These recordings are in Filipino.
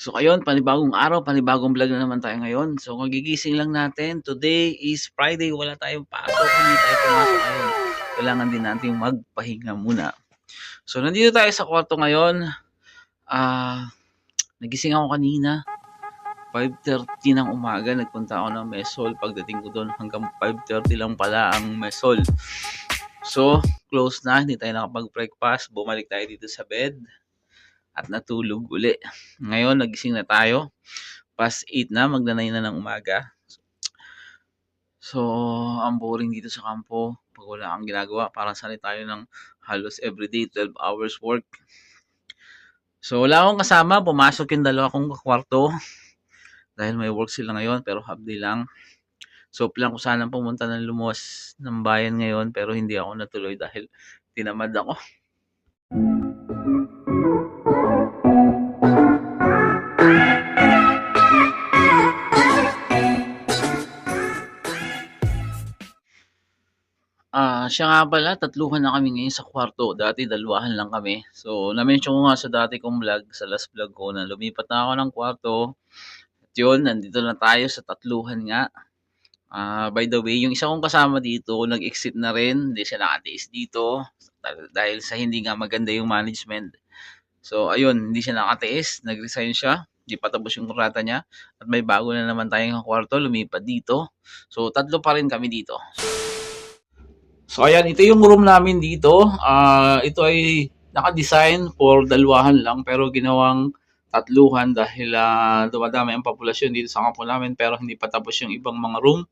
So ayun, panibagong araw, panibagong vlog na naman tayo ngayon. So magigising lang natin. Today is Friday, wala tayong pasok, hindi tayo pumasok ngayon. Kailangan din natin magpahinga muna. So nandito tayo sa kwarto ngayon. Ah, nagising ako kanina. 5.30 ng umaga, nagpunta ako ng Mesol. Pagdating ko doon, hanggang 5.30 lang pala ang Mesol. So, close na, hindi tayo nakapag-breakfast. Bumalik tayo dito sa bed at natulog uli. Ngayon, nagising na tayo. Past 8 na, magdanay na ng umaga. So, ang boring dito sa kampo. Pag wala kang ginagawa, parang sanay tayo ng halos everyday 12 hours work. So, wala akong kasama. Pumasok yung dalawa kong kwarto. Dahil may work sila ngayon, pero half day lang. So, plan ko sana pumunta ng lumos ng bayan ngayon, pero hindi ako natuloy dahil tinamad ako. Ah, siya nga pala, tatluhan na kami ngayon sa kwarto. Dati dalawahan lang kami. So, na-mention ko nga sa dati kong vlog, sa last vlog ko, na lumipat na ako ng kwarto. At yun, nandito na tayo sa tatluhan nga. Ah, by the way, yung isa kong kasama dito, nag-exit na rin. Hindi siya nakatiis dito. Dahil- sa hindi nga maganda yung management. So, ayun, hindi siya nakatiis. Nag-resign siya. Hindi pa yung kontrata niya. At may bago na naman tayong kwarto, lumipat dito. So, tatlo pa rin kami dito. So ayan, ito yung room namin dito. Ah, ito ay naka-design for dalawahan lang pero ginawang tatluhan dahil ah, dumadami ang populasyon dito sa kampo namin pero hindi pa tapos yung ibang mga room.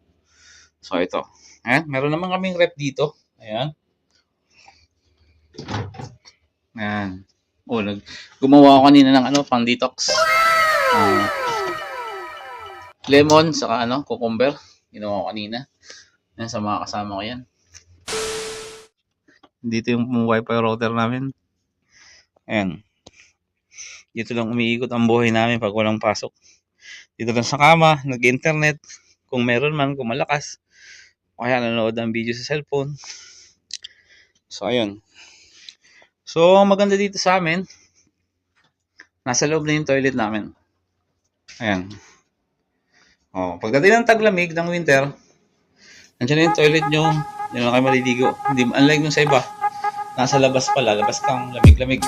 So ito. Ayan, meron naman kaming rep dito. Ayan. Ayan. Oh, nag gumawa ako kanina ng ano, pang detox. Ah, lemon saka ano, cucumber. Ginawa ko kanina. Ayan, sa mga kasama ko yan. Dito yung wifi router namin. Ayan. Dito lang umiikot ang buhay namin pag walang pasok. Dito lang sa kama, nag-internet. Kung meron man, kung malakas. O kaya nanonood ng video sa cellphone. So, ayun. So, maganda dito sa amin, nasa loob na yung toilet namin. Ayan. O, pagdating ng taglamig ng winter, nandiyan na yung toilet nyo. Diyan lang kayo maliligo. Hindi, unlike nung sa iba, nasa labas pala, labas kang lamig-lamig.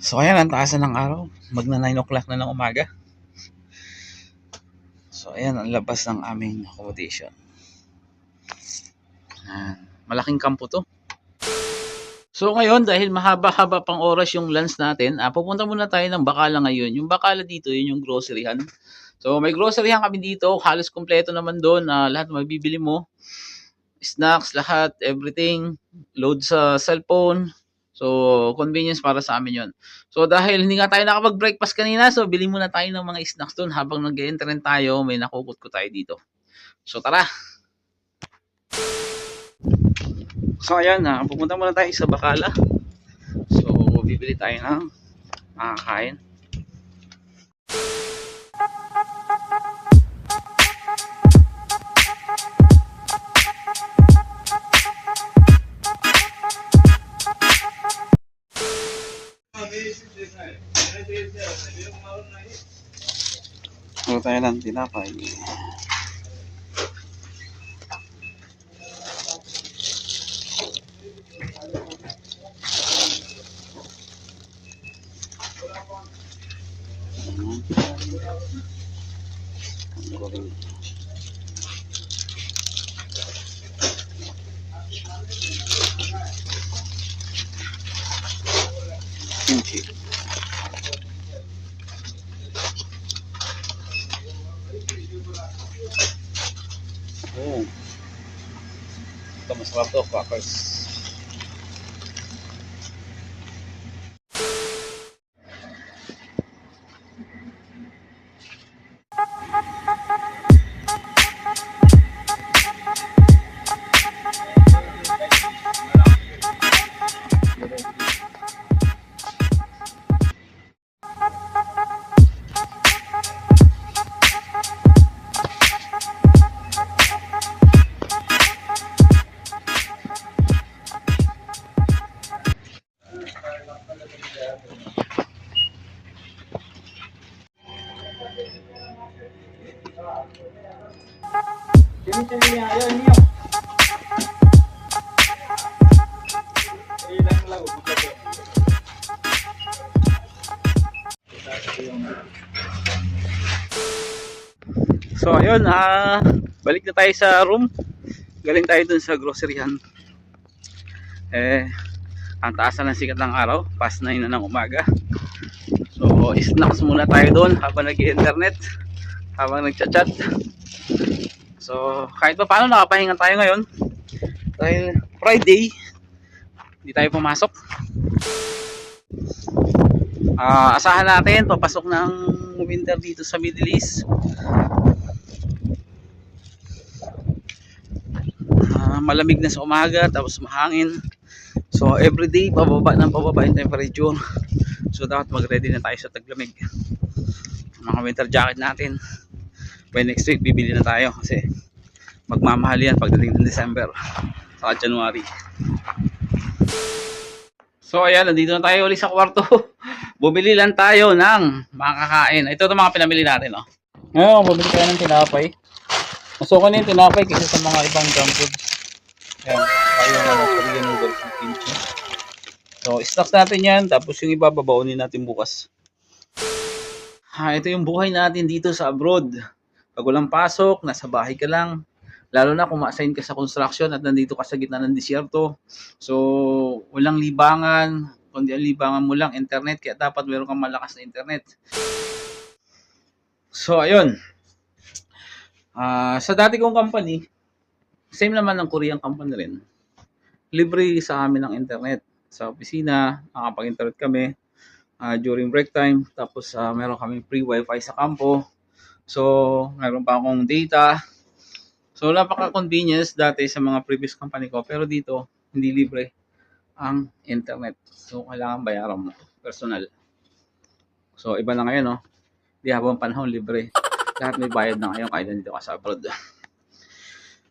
So ayan, ang taas ng araw. Magna 9 o'clock na ng umaga. So ayan, ang labas ng aming accommodation. Ayan. Malaking kampo to. So ngayon, dahil mahaba-haba pang oras yung lunch natin, ah, pupunta muna tayo ng Bacala ngayon. Yung Bacala dito, yun yung groceryhan. So may groceryhan kami dito, halos kompleto naman doon, na lahat mabibili mo. Snacks, lahat, everything, load sa cellphone. So convenience para sa amin 'yon. So dahil hindi nga tayo nakapag-breakfast kanina, so bili muna tayo ng mga snacks doon habang nag-enter tayo, may nakukut ko tayo dito. So tara. So ayan na, pupunta muna tayo sa Bacala. So bibili tayo ng makakain. Ano tayo ng tinapay? Kimchi. Oh. Ito masarap to, crackers. So ayun, ah balik na tayo sa room. Galing tayo dun sa groceryhan. Eh, ang taas na ng sikat ng araw, past 9 na ng umaga. So, snacks muna tayo doon habang nag-internet, habang nagchat-chat. So, kahit pa paano nakapahinga tayo ngayon. Dahil Friday, hindi tayo pumasok. Ah, asahan natin papasok ng winter dito sa Middle East. Ah, malamig na sa umaga tapos mahangin. So everyday pababa ng pababa yung temperature. So dapat mag-ready na tayo sa taglamig. Mga winter jacket natin. By next week bibili na tayo kasi magmamahal yan pagdating ng December sa January. So ayan, nandito na tayo ulit sa kwarto. Bumili lang tayo ng makakain. Ito itong mga pinamili natin, oh. Ngayon, bumili tayo ng tinapay. Na yung tinapay kasi sa mga ibang junk food. Ayan, tayo ng ano, Korean noodles ng kimchi. So, stocks natin yan. Tapos yung iba, babaunin natin bukas. Ha, ito yung buhay natin dito sa abroad. Pag walang pasok, nasa bahay ka lang. Lalo na kung ma-assign ka sa construction at nandito ka sa gitna ng disyerto. So, walang libangan. Kundi ang libangan mo lang, internet. Kaya dapat meron kang malakas na internet. So, ayun. Ah, sa dati kong company, same naman ng Korean company rin. Libre sa amin ng internet. Sa opisina, nakapag-internet kami ah, during break time. Tapos ah, meron kami free wifi sa kampo. So, meron pa akong data. So, napaka-convenience dati sa mga previous company ko. Pero dito, hindi libre ang internet. So, kailangan bayaran mo. Personal. So, iba na ngayon, no? Di habang panahon, libre. Lahat may bayad na ngayon kahit nandito ka sa abroad.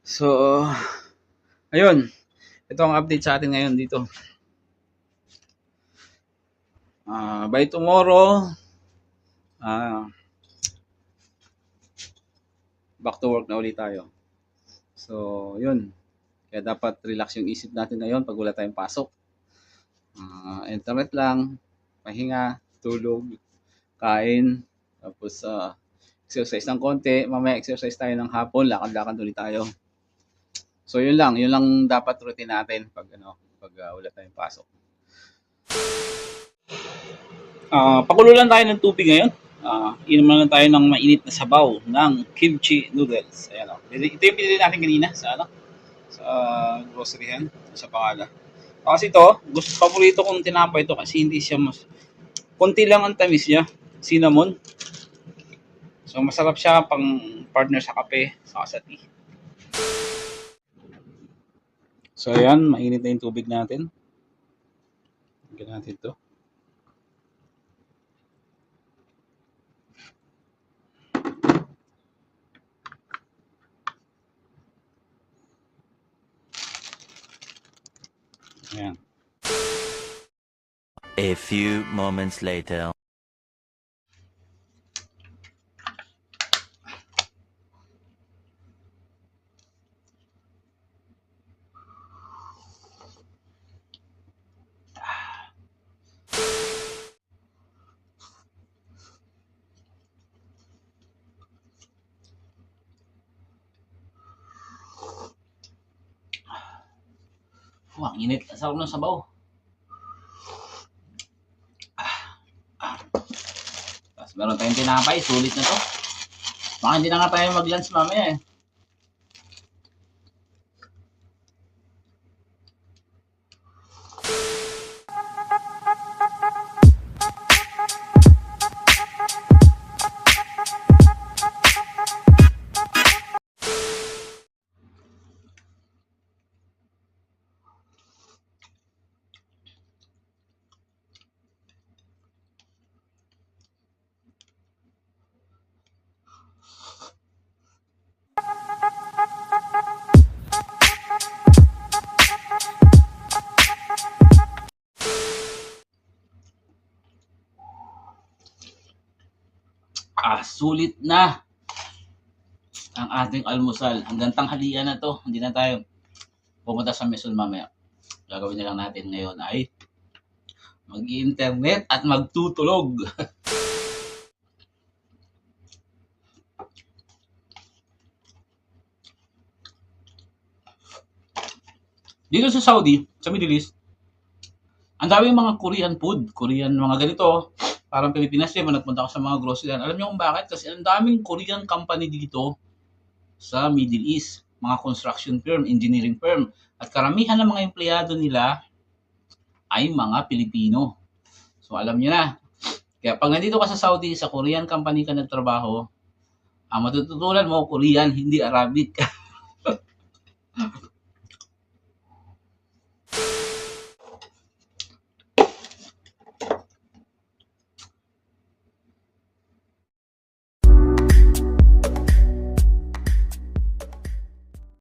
So, ayun. Ito ang update sa atin ngayon dito. Ah, by tomorrow, ah, back to work na ulit tayo. So, yun. Kaya dapat relax yung isip natin ngayon pag wala tayong pasok. Ah, internet lang, pahinga, tulog, kain, tapos ah, exercise ng konti, mamaya exercise tayo ng hapon, lakad-lakad ulit tayo. So yun lang, yun lang dapat routine natin pag ano, pag ah, wala tayong pasok. Ah, pakulo lang tayo ng tubig ngayon. Ah, inom lang tayo ng mainit na sabaw ng kimchi noodles. Ayan oh. Ito yung pinili natin kanina sa ano, sa groceryhan, sa Pakala. Ah, Kasi ito, gusto paborito kong tinapay ito kasi hindi siya mas konti lang ang tamis niya, cinnamon. So masarap siya pang partner sa kape, sa sa tea. So ayan, mainit na yung tubig natin. Lagyan natin ito. Ayan. A few moments later. Oh, ang init. Sarap ng sabaw. Ah, ah. Tapos meron tayong tinapay. Sulit na to. Baka hindi na nga tayo mag-lunch mamaya eh. Sulit na. ang ating almusal. Hanggang tanghalian na to. Hindi na tayo pumunta sa meson mamaya. Gagawin na lang natin ngayon ay mag-internet at magtutulog. Dito sa Saudi, sa Middle East, ang daming mga Korean food, Korean mga ganito, parang Pilipinas din, nagpunta ako sa mga grocery. Alam niyo kung bakit? Kasi ang daming Korean company dito sa Middle East. Mga construction firm, engineering firm. At karamihan ng mga empleyado nila ay mga Pilipino. So alam niyo na. Kaya pag nandito ka sa Saudi, sa Korean company ka nagtrabaho, ang matututunan mo, Korean, hindi Arabic.